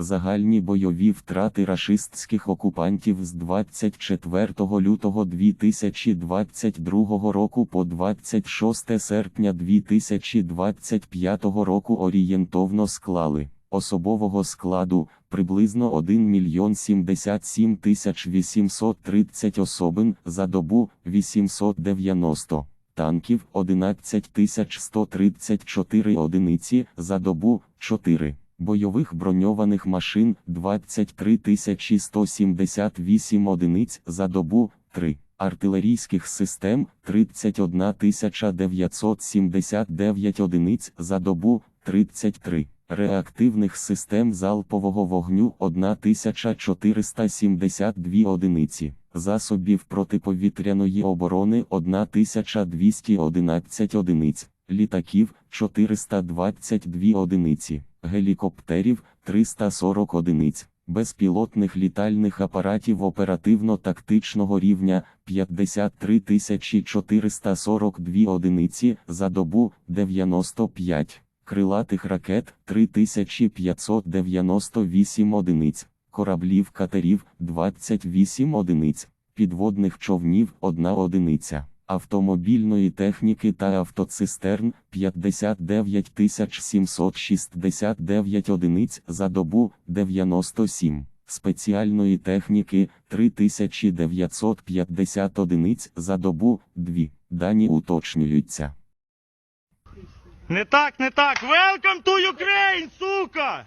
Загальні бойові втрати рашистських окупантів з 24 лютого 2022 року по 26 серпня 2025 року орієнтовно склали особового складу приблизно 1 мільйон 77 тисяч 830 особин за добу 890 танків 11 134 одиниці за добу 4, бойових броньованих машин 23 178 одиниць за добу 3, артилерійських систем 31 979 одиниць за добу 33. Реактивних систем залпового вогню 1472 одиниці, засобів протиповітряної оборони 1211 одиниць, літаків 422 одиниці, гелікоптерів 340 одиниць, безпілотних літальних апаратів оперативно-тактичного рівня 53 442 одиниці за добу 95 крилатих ракет 3598 одиниць, кораблів катерів 28 одиниць, підводних човнів 1 одиниця, автомобільної техніки та автоцистерн 59 769 одиниць за добу 97. Спеціальної техніки 3950 одиниць за добу 2. Дані уточнюються. Не так, не так. Welcome to Ukraine, сука!